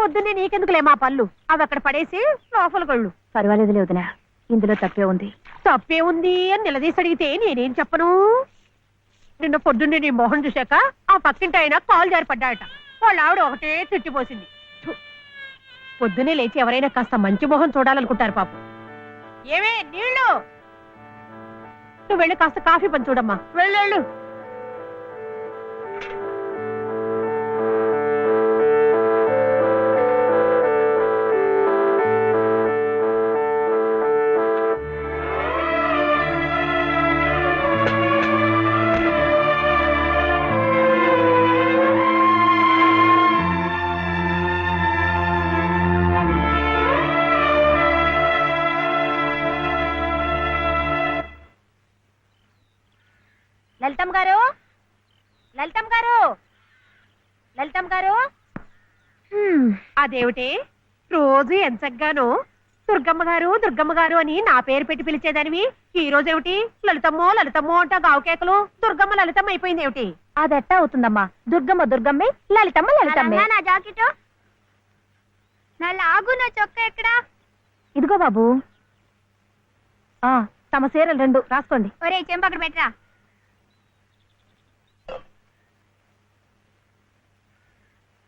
పొద్దున్నే నీకెందుకులే మా పళ్ళు? అవి అక్కడ పడేసి లోపల కొళ్ళు. పర్వాలేదులే వదినా ఇందులో తప్పే ఉంది. తప్పే ఉంది అని నిలదీసి అడిగితే నేనేం చెప్పను? నిన్న పొద్దున్నే నీ మొహం చూశాక ఆ పక్కింటి ఆయన కాలు జారిపడ్డాయట వాళ్ళ ఆవిడ ఒకటే తిట్టిపోసింది థు. పొద్దున్నే లేచి ఎవరైనా కాస్త మంచి మొహం చూడాలనుకుంటారు పాపం. ఏమే నీళ్ళు? నువ్వు వెళ్ళి కాస్త కాఫీ పని చూడమ్మా. వెళ్ళు. లలితమ్మ గారు? లలితమ్మ గారు? అదేమిటి? రోజు ఎంచగ్గాను. దుర్గమ్మ గారు దుర్గమ్మ గారు అని నా పేరు పెట్టి పిలిచేదానివి. ఈ రోజు ఏమిటి లలితమ్మో లలితమ్మో అంటా గావుకేకలు దుర్గమ్మ లలితమ్మ అయిపోయింది ఏమిటి అదెట్టా అవుతుందమ్మా? దుర్గమ్మ దుర్గమ్మే లలితమ్మ లలితమ్మే. నా జాకెట్. నా లాగు నా చొక్క ఎక్కడా? ఇదిగో బాబు. ఆ తమ చీరలు రెండు. రాసుకోండి. ఒరే చెంప అక్కడ పెట్టరా.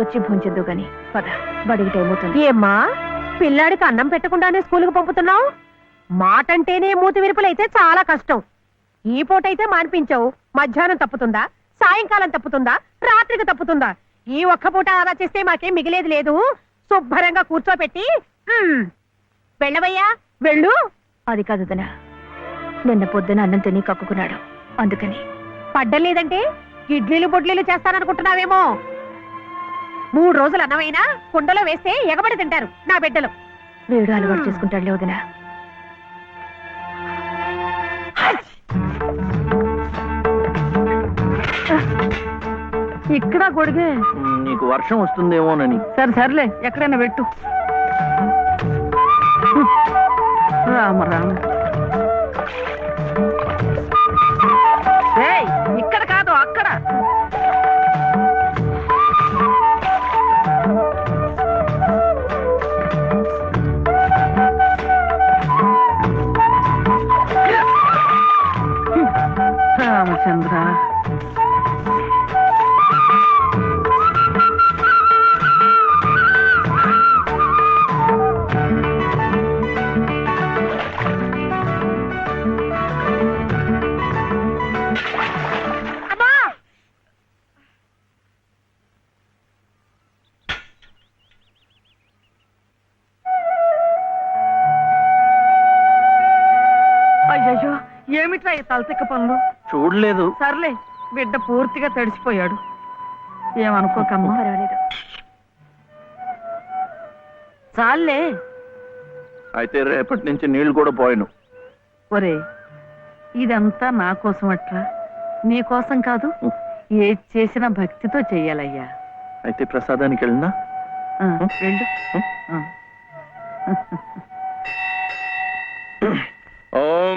వచ్చి భుంచద్దు గాని. పద బడికి టైం అవుతుంది ఏమ్మా పిల్లాడికి అన్నం పెట్టకుండానే స్కూల్కి పంపుతున్నావు? మాటంటేనే మూతి విరుపులైతే చాలా కష్టం. ఈ పూటైతే మానిపించావు. మధ్యాహ్నం తప్పుతుందా? సాయంకాలం తప్పుతుందా? రాత్రికి తప్పుతుందా? ఈ ఒక్క పూట ఆదా చేస్తే మాకేం మిగిలేది లేదు? శుభ్రంగా కూర్చోపెట్టి "ఉమ్, వెళ్ళవయ్యా వెళ్ళు. అది కాదు వదినా. నిన్న పొద్దున అన్నం తిని కక్కుకున్నాడు. అందుకని. పడ్డం లేదంటే ఇడ్లీలు బొడ్లీలు చేస్తాననుకుంటున్నావేమో? మూడు రోజులు అన్నమైనా కుండలో వేస్తే ఎగబడి తింటారు నా బిడ్డలు. వేడు అలవాటు చేసుకుంటాడులే వదినా. ఇక్కడ గొడిగే నీకు వర్షం వస్తుందేమోనని. సరే సర్లే ఎక్కడైనా పెట్టు. రామ రామ. తలతిక్క పనులు? చూడలేదు. సర్లే బిడ్డ పూర్తిగా తడిసిపోయాడు. ఏమనుకోకమ్మా పర్వాలేదు. చాలే అయితే రేపటి నుంచి నీళ్ళు కూడా పోయిను. ఒరే ఇదంతా నా కోసం అట్లా? నీ కోసం కాదు ఏది చేసినా భక్తితో చెయ్యాలయ్యా. అయితే ప్రసాదానికి వెళ్ళినా? వెళ్ళు.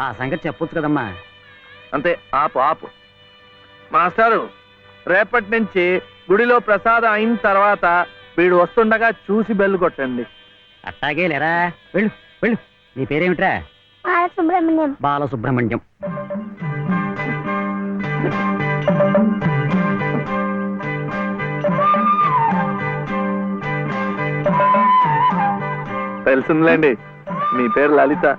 ఆ సంగతి చెప్పొచ్చు కదమ్మా. అంతే ఆపు ఆపు. మాస్టారు రేపటి నుంచి గుడిలో ప్రసాదం అయిన తర్వాత వీడు వస్తుండగా చూసి బెల్లు కొట్టండి. అట్టాగే లేరా? వెళ్ళు వెళ్ళు. నీ పేరేమిట్రా? బాలసుబ్రహ్మణ్యం. బాలసుబ్రహ్మణ్యం. తెలిసిందిలేండి. మీ పేరు లలిత.